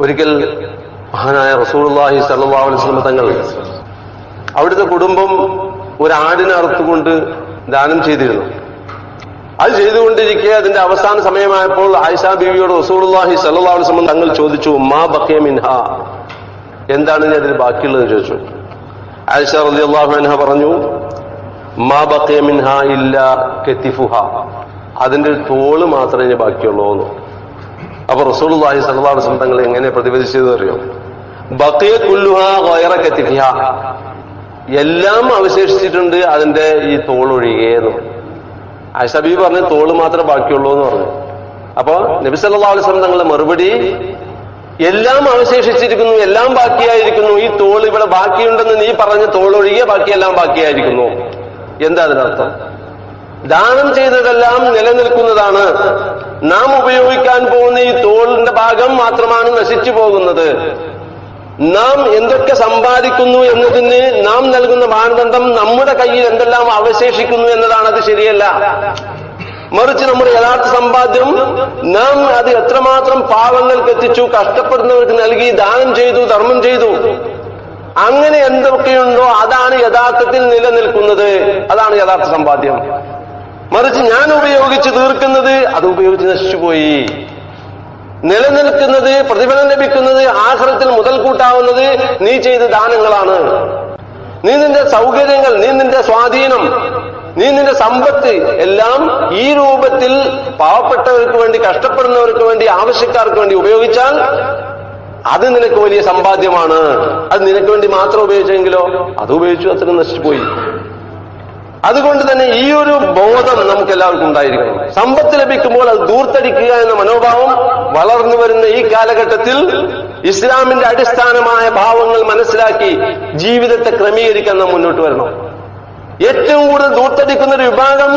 ഒരിക്കൽ മഹാനായ റസൂലുള്ളാഹി സല്ലല്ലാഹു അലൈഹി വസല്ലം തങ്ങൾ അവിടുത്തെ കുടുംബം ഒരു ആടിനെ അറുത്തുകൊണ്ട് ദാനം ചെയ്തിരുന്നു. അത് ചെയ്തുകൊണ്ടിരിക്കെ അതിന്റെ അവസാന സമയമായപ്പോൾ ആയിഷ ബീവിയോട് റസൂലുള്ളാഹി സല്ലല്ലാഹു അലൈഹി വസല്ലം തങ്ങൾ ചോദിച്ചു മാ ബഖിയ മിൻഹ? എന്താണ് ഇനി അതിൽ ബാക്കിയുള്ളത് ചോദിച്ചു. ആയിഷ റളിയല്ലാഹു അൻഹ പറഞ്ഞു മാ ബഖിയ മിൻഹ ഇല്ല കെത്തിഫുഹ. അതിന്റെ തോൾ മാത്രമേ ഇനി ബാക്കിയുള്ളൂ എന്ന് അപ്പൊ റസൂലുള്ളാഹി സല്ലല്ലാഹു അലൈഹി വസല്ലം തങ്ങൾ എങ്ങനെ പ്രതിപദിച്ചത് അറിയോ? കെത്തിഫിഹ എല്ലാം അവശേഷിച്ചിട്ടുണ്ട് അതിന്റെ ഈ തോളൊഴികെന്ന് അഷബി പറഞ്ഞു തോൾ മാത്രമേ ബാക്കിയുള്ളൂ എന്ന് പറഞ്ഞു. അപ്പൊ നബി സല്ലല്ലാഹു അലൈഹി തങ്ങളുടെ മറുപടി എല്ലാം അവശേഷിച്ചിരിക്കുന്നു എല്ലാം ബാക്കിയായിരിക്കുന്നു. ഈ തോൾ ഇവിടെ ബാക്കിയുണ്ടെന്ന് നീ പറഞ്ഞ തോളൊഴികെ ബാക്കിയെല്ലാം ബാക്കിയായിരിക്കുന്നു. എന്താ അതിനർത്ഥം? ദാനം ചെയ്തതെല്ലാം നിലനിൽക്കുന്നതാണ്. നാം ഉപയോഗിക്കാൻ പോകുന്ന ഈ തോളിന്റെ ഭാഗം മാത്രമാണ് നശിച്ചു പോകുന്നത്. നാം എന്തൊക്കെ സമ്പാദിക്കുന്നു എന്നതിന് നാം നൽകുന്ന മാനദണ്ഡം നമ്മുടെ കയ്യിൽ എന്തെല്ലാം അവശേഷിക്കുന്നു എന്നതാണ് അത് ശരിയല്ല. മറിച്ച് നമ്മുടെ യഥാർത്ഥ സമ്പാദ്യം നാം അത് എത്രമാത്രം പാവങ്ങൾക്ക് എത്തിച്ചു കഷ്ടപ്പെടുന്നവർക്ക് നൽകി ദാനം ചെയ്തു ധർമ്മം ചെയ്തു. അങ്ങനെ എന്തൊക്കെയുണ്ടോ അതാണ് യഥാർത്ഥത്തിൽ നിലനിൽക്കുന്നത്. അതാണ് യഥാർത്ഥ സമ്പാദ്യം. മറിച്ച് ഞാൻ ഉപയോഗിച്ച് തീർക്കുന്നത് അത് ഉപയോഗിച്ച് നശിച്ചുപോയി. നിലനിൽക്കുന്നത് പ്രതിഫലം ലഭിക്കുന്നത് ആഹ്റത്തിൽ മുതൽ കൂട്ടാവുന്നത് നീ ചെയ്ത ദാനങ്ങളാണ്. നീ നിന്റെ സൗകര്യങ്ങൾ നീ നിന്റെ സ്വാധീനം നീ നിന്റെ സമ്പത്ത് എല്ലാം ഈ രൂപത്തിൽ പാവപ്പെട്ടവർക്ക് വേണ്ടി കഷ്ടപ്പെടുന്നവർക്ക് വേണ്ടി ആവശ്യക്കാർക്ക് വേണ്ടി ഉപയോഗിച്ചാൽ അത് നിനക്ക് വലിയ സമ്പാദ്യമാണ്. അത് നിനക്ക് വേണ്ടി മാത്രം ഉപയോഗിച്ചെങ്കിലോ? അത് ഉപയോഗിച്ചു അത്ര നശിച്ചുപോയി. അതുകൊണ്ട് തന്നെ ഈ ഒരു ബോധം നമുക്ക് എല്ലാവർക്കും ഉണ്ടായിരിക്കണം. സമ്പത്ത് ലഭിക്കുമ്പോൾ അത് ദൂർത്തടിക്കുക എന്ന മനോഭാവം വളർന്നു വരുന്ന ഈ കാലഘട്ടത്തിൽ ഇസ്ലാമിന്റെ അടിസ്ഥാനമായ ഭാവങ്ങൾ മനസ്സിലാക്കി ജീവിതത്തെ ക്രമീകരിക്കാൻ നാം മുന്നോട്ട് വരണം. ഏറ്റവും കൂടുതൽ ദൂർത്തടിക്കുന്ന ഒരു വിഭാഗം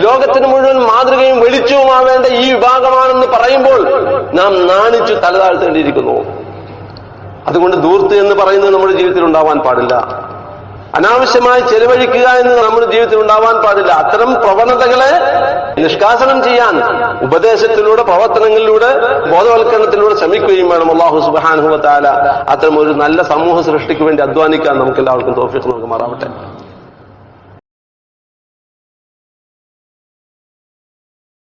ലോകത്തിന് മുഴുവൻ മാതൃകയും വെളിച്ചവുമാവേണ്ട ഈ വിഭാഗമാണെന്ന് പറയുമ്പോൾ നാം നാണിച്ചു തലതാഴ്ത്തേണ്ടിയിരിക്കുന്നു. അതുകൊണ്ട് ദൂർത്ത് എന്ന് പറയുന്നത് നമ്മുടെ ജീവിതത്തിൽ ഉണ്ടാവാൻ പാടില്ല. അനാവശ്യമായി ചെലവഴിക്കുക എന്ന് നമ്മുടെ ജീവിതത്തിൽ ഉണ്ടാവാൻ പാടില്ല. അത്തരം പ്രവണതകളെ നിഷ്കാസനം ചെയ്യാൻ ഉപദേശത്തിലൂടെ പ്രവർത്തനങ്ങളിലൂടെ ബോധവൽക്കരണത്തിലൂടെ ശ്രമിക്കുകയും വേണം. അള്ളാഹു സുബാനുഭവത്താല അത്തരം ഒരു നല്ല സമൂഹ സൃഷ്ടിക്ക് വേണ്ടി അധ്വാനിക്കാൻ നമുക്ക് എല്ലാവർക്കും തോഫിക്ക് നമുക്ക് മാറാവട്ടെ